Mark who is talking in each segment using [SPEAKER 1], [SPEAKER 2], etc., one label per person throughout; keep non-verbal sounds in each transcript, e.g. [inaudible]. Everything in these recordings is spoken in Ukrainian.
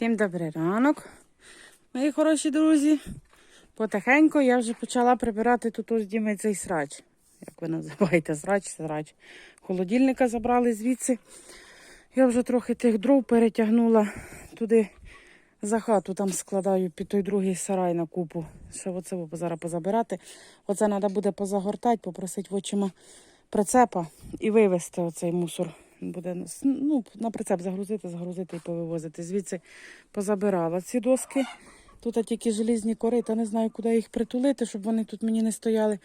[SPEAKER 1] Всім добрий ранок, мої хороші друзі. Потихеньку я вже почала прибирати тут ось Діми цей срач. Як ви називаєте, срач, срач. Холодильника забрали звідси. Я вже трохи тих дров перетягнула туди за хату, там складаю під той другий сарай на купу. Ще оце зараз позабирати. Оце треба буде позагортати, попросити вочима прицепа і вивезти оцей мусор. Буде ну, на прицеп загрузити, загрузити і повивозити. Звідси позабирала ці доски. Тут тільки желізні корита, не знаю, куди їх притулити, щоб вони тут мені не стояли.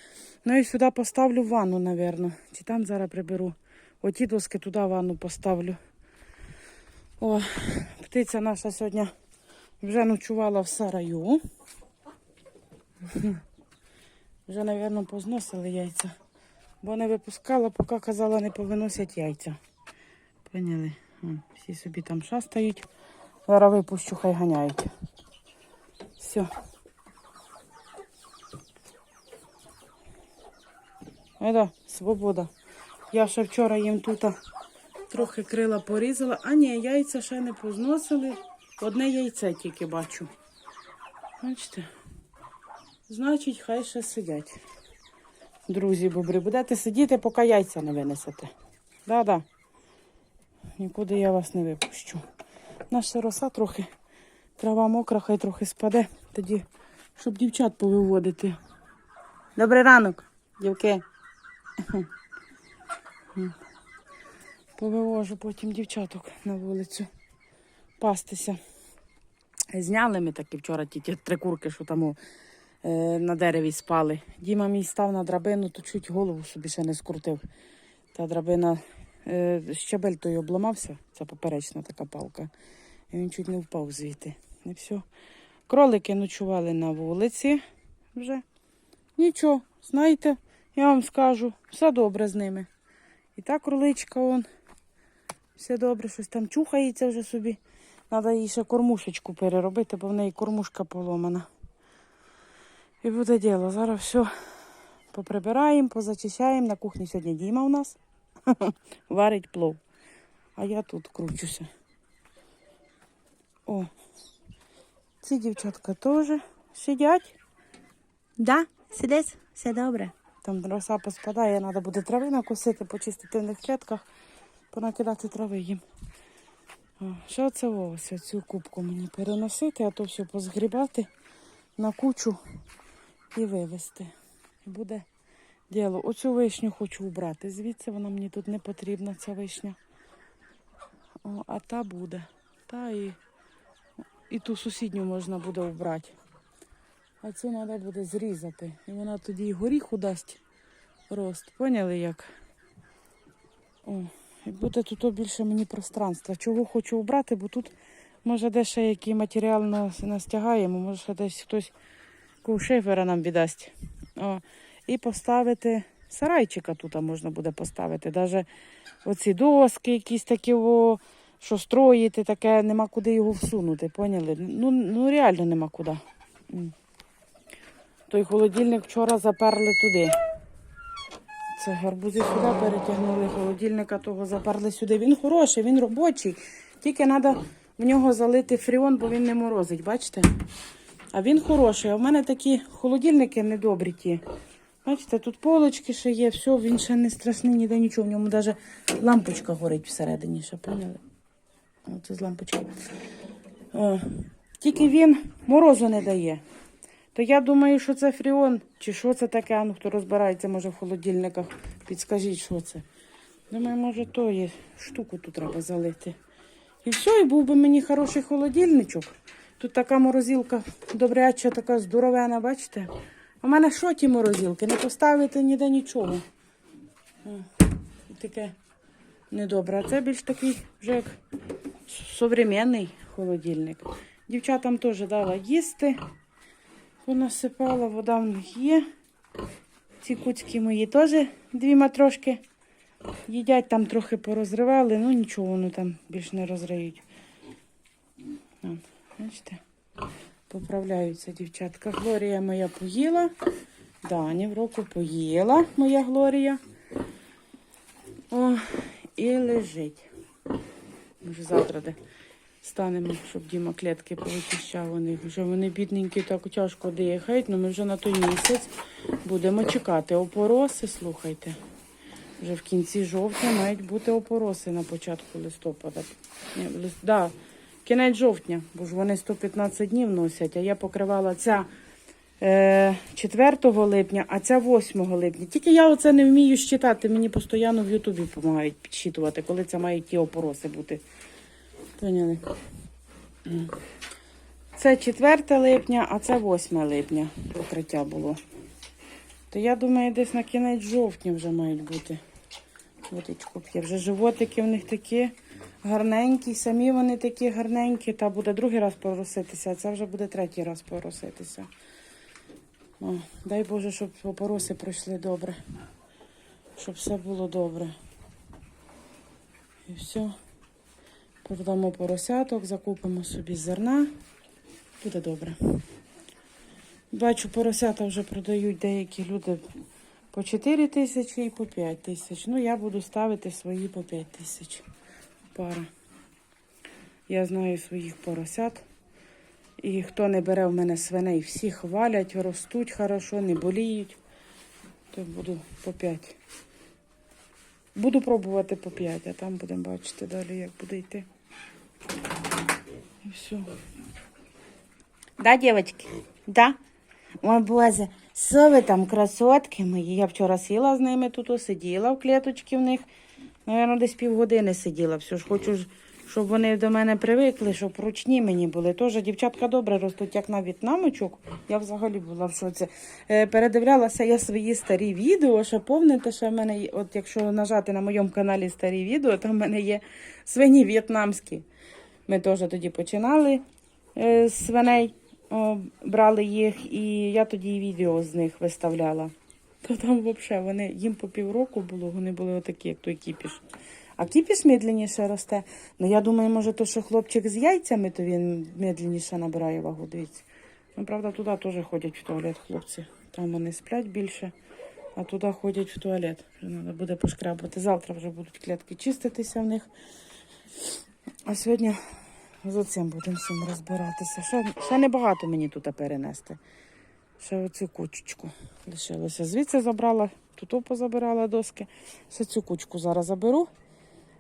[SPEAKER 1] Ну і сюди поставлю ванну, напевно. Чи там зараз приберу. Оті доски туди ванну поставлю. О, птиця наша сьогодні вже ночувала в сараю. [laughs] Вже, напевно, позносили яйця. Бо не випускала, поки казала, не повиносять яйця. Поняли? Всі собі там шастають. Зараз випущу, хай ганяють. Все. Еда, свобода. Я ще вчора їм тут трохи крила порізала. А ні, яйця ще не позносили. Одне яйце тільки бачу. Бачите? Значить, хай ще сидять. Друзі, бобри, будете сидіти, поки яйця не винесете. Да-да. Нікуди я вас не випущу. Наша роса трохи, трава мокра, хай трохи спаде. Тоді, щоб дівчат повиводити. Добрий ранок, дівки. Повивожу потім дівчаток на вулицю пастися. Зняли ми таки вчора ті, три курки, що там е, на дереві спали. Діма мій став на драбину, то чуть голову собі ще не скрутив. Та драбина щабель той обламався, це поперечна така палка. І він чуть не впав звідти. І все. Кролики ночували на вулиці вже. Нічого, знаєте, я вам скажу, все добре з ними. І та кроличка он. Все добре, щось там чухається вже собі. Треба їй ще кормушечку переробити, бо в неї кормушка поломана. І буде діло. Зараз все поприбираємо, позачищаємо. На кухні сьогодні Діма у нас. [laughs] Варить плов. А я тут кручуся. О, ці дівчатка теж сидять.
[SPEAKER 2] Да, сидить, все добре.
[SPEAKER 1] Там роса поспадає, треба буде трави накосити, почистити в них клетках, понакидати трави їм. О, що це ось цю кубку мені переносити, а то все позгрібати на кучу і вивезти. І буде діло. Оцю вишню хочу убрати. Звідси вона мені тут не потрібна, ця вишня. О, а та буде. Та і, і ту сусідню можна буде убрати. А цю треба буде зрізати. І вона тоді і горіху дасть рост. Поняли як? О, і буде тут більше мені пространства. Чого хочу обрати, бо тут може де ще який матеріал нас настягаємо, може ще десь хтось ковшифера нам віддасть. О, і поставити сарайчика тут можна буде поставити. Навіть оці доски, якісь такі, о, що строїти, таке, нема куди його всунути. Поняли? Ну, ну реально нема куди. Той холодильник вчора заперли туди. Це гарбузи сюди перетягнули, холодильника того заперли сюди. Він хороший, він робочий. Тільки треба в нього залити фріон, бо він не морозить, бачите? А він хороший. А в мене такі холодильники недобрі ті. Бачите, тут полочки ще є, все, він ще не страшний, ніде нічого. В ньому навіть лампочка горить всередині, ще поняли? Оце з лампочки. О, тільки він морозу не дає. То я думаю, що це фріон, чи що це таке, ну хто розбирається, може в холодильниках, підскажіть, що це. Думаю, може, то є штуку тут треба залити. І все, і був би мені хороший холодильничок. Тут така морозилка добряча, така здоровена, бачите? У мене що ті морозилки? Не поставити ніде нічого. О, таке недобре. А це більш такий вже як современний холодильник. Дівчатам теж дала їсти. Понасипала, вода в них є. Ці куцькі мої теж дві матрошки їдять, там трохи порозривали, ну нічого, вони там більш не розриють. Бачите, поправляються дівчатка. Глорія моя поїла. Дані в року поїла моя Глорія. О, і лежить. Може завтра де станемо, щоб Діма клітки повичищав у. Вже вони бідненькі так тяжко дихають, але ми вже на той місяць будемо чекати. Опороси, слухайте. Вже в кінці жовтня мають бути опороси на початку листопада. Ні, лист... да, кінець жовтня, бо ж вони 115 днів носять, а я покривала ця е, 4 липня, а ця 8 липня. Тільки я оце не вмію щитати, мені постійно в Ютубі допомагають підсчитувати, коли це мають ті опороси бути. Поняли? Це 4 липня, а це 8 липня покриття було. То я думаю, десь на кінець жовтня вже мають бути. Водичку п'є. Вже животики в них такі гарненькі, самі вони такі гарненькі, та буде другий раз пороситися, а це вже буде третій раз пороситися. О, дай Боже, щоб опороси пройшли добре. Щоб все було добре. І все. Продамо поросяток, закупимо собі зерна. Буде добре. Бачу, поросята вже продають деякі люди по 4 тисячі і по 5 тисяч. Ну, я буду ставити свої по 5 тисяч. Пара. Я знаю своїх поросят. І хто не бере в мене свиней, всі хвалять, ростуть хорошо, не боліють. То буду по 5. Буду пробувати по 5, а там будемо бачити далі, як буде йти. І все.
[SPEAKER 2] Да, девочки? Да? Ой, Боже, що ви там, красотки мої?
[SPEAKER 1] Я вчора сіла з ними тут, сиділа в клеточці в них. Наверно, десь півгодини сиділа. Все ж хочу, щоб вони до мене привикли, щоб ручні мені були. Теж дівчатка добре ростуть, як на в'єтнамочок. Я взагалі була в шоці. Е, передивлялася я свої старі відео. Ще помните, що в мене, от якщо нажати на моєму каналі старі відео, там в мене є свині в'єтнамські. Ми теж тоді починали е, з свиней, брали їх, і я тоді відео з них виставляла. То там взагалі вони їм по півроку було, вони були отакі, як той кіпіш. А кіпіш медленніше росте. Ну я думаю, може, то, що хлопчик з яйцями, то він медленніше набирає вагу. Дивіться. Ну, правда, туди теж ходять в туалет хлопці. Там вони сплять більше, а туди ходять в туалет. Треба буде пошкрабати. Завтра вже будуть клітки чиститися в них. А сьогодні з оцим будемо всім розбиратися. Ще, ще небагато мені тут перенести. Ще оцю кучечку лишилося. Звідси забрала, тут позабирала доски. Ще цю кучку зараз заберу.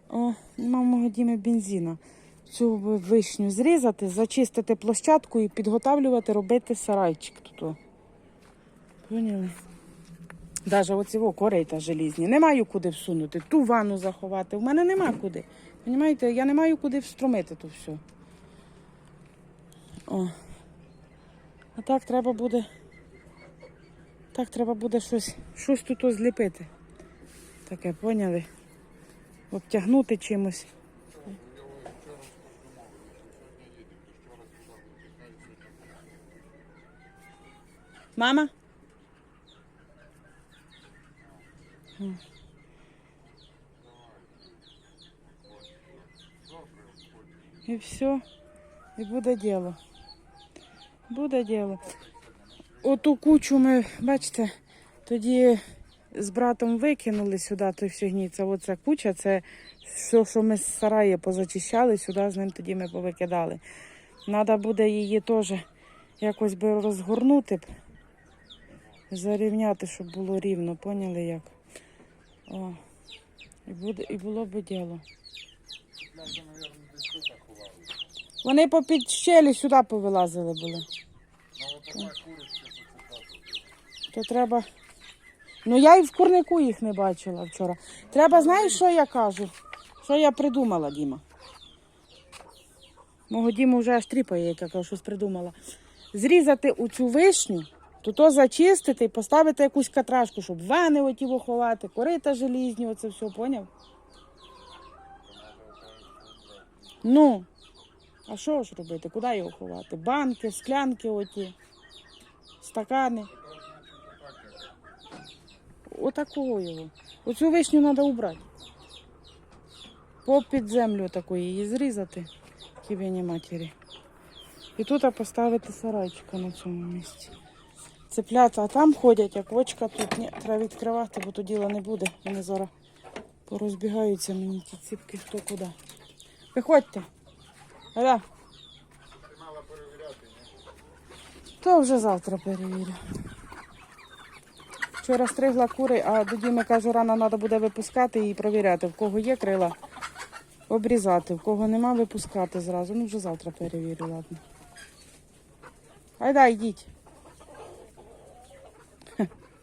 [SPEAKER 1] О, нема мого діми бензина. Цю вишню зрізати, зачистити площадку і підготавлювати, робити сарайчик тут. Поняли? Навіть оці корейта желізні. Не маю куди всунути, ту ванну заховати. У мене нема куди. Понімаєте, я не маю куди встромити то все. О. А так треба буде. Так треба буде щось, щось тут зліпити. Таке, поняли? Обтягнути чимось. Мама? І все. І буде діло. Буде діло. Оту кучу ми, бачите, тоді з братом викинули сюди той всю Це оця куча, це все, що ми з сараї позачищали, сюди з ним тоді ми повикидали. Треба буде її теж якось би розгорнути, зарівняти, щоб було рівно, поняли як? О, і, буде, і було б діло. Вони попід щелі сюди повилазили були. То треба. Ну я і в курнику їх не бачила вчора. Треба, знаєш, що я кажу? Що я придумала, Діма? Мого Діму вже аж тріпає, як я кажу, щось придумала. Зрізати у цю вишню, то то зачистити і поставити якусь катрашку, щоб вани оті ховати, корита желізні, оце все, поняв? Ну, а що ж робити? Куди його ховати? Банки, склянки оті, стакани. Отакого його. Оцю вишню треба убрати. Попід землю таку її зрізати, кібені матері. І тут поставити сарайчика на цьому місці. Цеплята, а там ходять, як очка тут. Ні, треба відкривати, бо то діла не буде. Вони зараз порозбігаються мені ті ціпки, хто куди. Виходьте. Аля. То вже завтра перевірю. Вчора стригла кури, а до Діми кажу, рано треба буде випускати і провіряти, в кого є крила, обрізати, в кого нема, випускати зразу. Ну вже завтра перевірю, ладно. Айда, йдіть.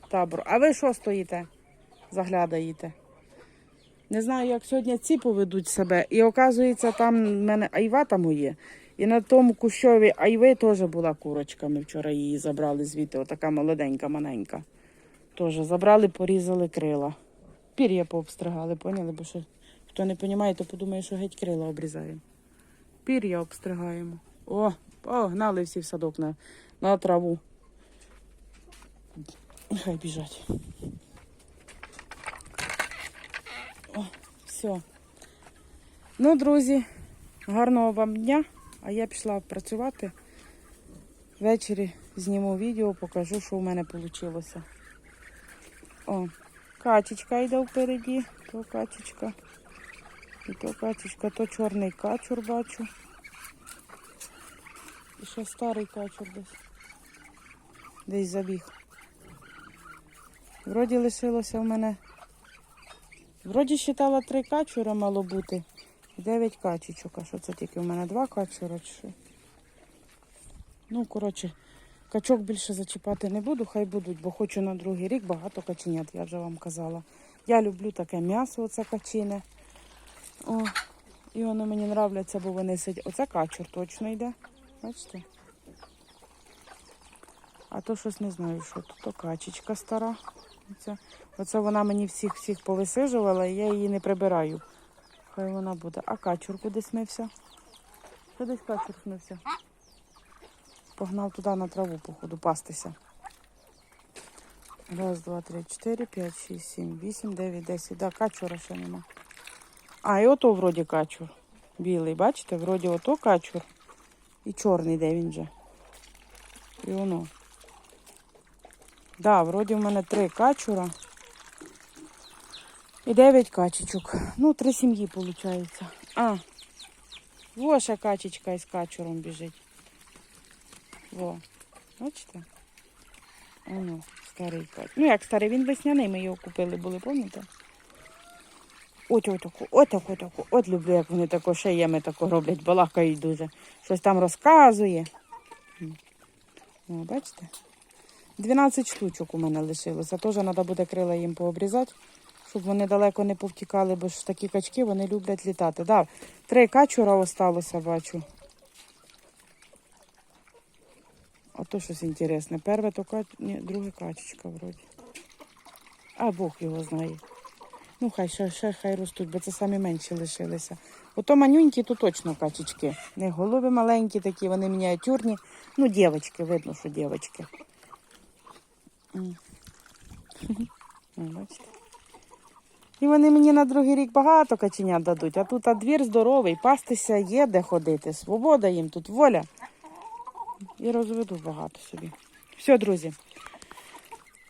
[SPEAKER 1] Табор. А ви що стоїте? Заглядаєте? Не знаю, як сьогодні ці поведуть себе. І оказується, там в мене айва там є. І на тому кущові айви теж була курочка. Ми вчора її забрали звідти, отака молоденька, маленька. Теж забрали, порізали крила. Пір'я пообстригали, поняли? Бо що хто не розуміє, то подумає, що геть крила обрізаємо. Пір'я обстригаємо. О, погнали всі в садок на, на траву. Хай біжать. О, все. Ну, друзі, гарного вам дня. А я пішла працювати. Ввечері зніму відео, покажу, що в мене вийшло. О, качечка йде впереді, то качечка. І то качечка, то чорний качур бачу. І ще старий качур десь. Десь забіг. Вроді лишилося в мене. Вроді считала три качура мало бути. Дев'ять качечок. А що це тільки в мене два качура чи? Ну, коротше, качок більше зачіпати не буду, хай будуть, бо хочу на другий рік багато каченят, я вже вам казала. Я люблю таке м'ясо, оце качине. О, і воно мені нравляться, бо вони сидять. Оце качур точно йде. Бачите? А то щось не знаю, що тут то качечка стара. Оце, оце вона мені всіх всіх повисижувала, і я її не прибираю. Хай вона буде. А качур куди смився? Що десь качур смився? Погнав туди на траву, походу, пастися. Раз, два, три, чотири, п'ять, шість, сім, вісім, дев'ять, десять. Да, качура ще нема. А, і ото вроді качур. Білий, бачите? Вроді ото качур. І чорний, де він же. І воно. Да, вроді в мене три качура. І дев'ять качечок. Ну, три сім'ї виходить. А, во ще качечка із качуром біжить. Во. Бачите? Оно, старий кач. Ну як старий, він весняний, ми його купили були, пам'ятаєте? От отаку, отаку, отаку. От люблю, як вони тако шиями тако роблять, балакають дуже. Щось там розказує. О, бачите? 12 штучок у мене лишилося. Теж треба буде крила їм пообрізати, щоб вони далеко не повтікали, бо ж такі качки вони люблять літати. Да, три качура осталося, бачу. А то щось інтересне. Перше то кач... Ні, друге качечка вроді. А Бог його знає. Ну, хай ще, ще хай ростуть, бо це самі менші лишилися. Ото манюнькі, то точно качечки. Не голови маленькі такі, вони мініатюрні. Ну, дівчатки, видно, що дівчатки. [laughs] І вони мені на другий рік багато каченят дадуть, а тут а двір здоровий, пастися є де ходити. Свобода їм тут воля. І розведу багато собі. Все, друзі.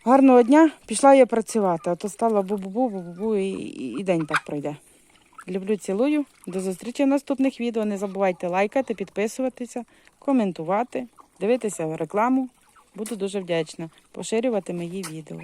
[SPEAKER 1] Гарного дня. Пішла я працювати, а то стала бу-бу-бу, бу-бу-бу і, і, і день так пройде. Люблю, цілую. До зустрічі в наступних відео. Не забувайте лайкати, підписуватися, коментувати, дивитися рекламу. Буду дуже вдячна. Поширювати мої відео.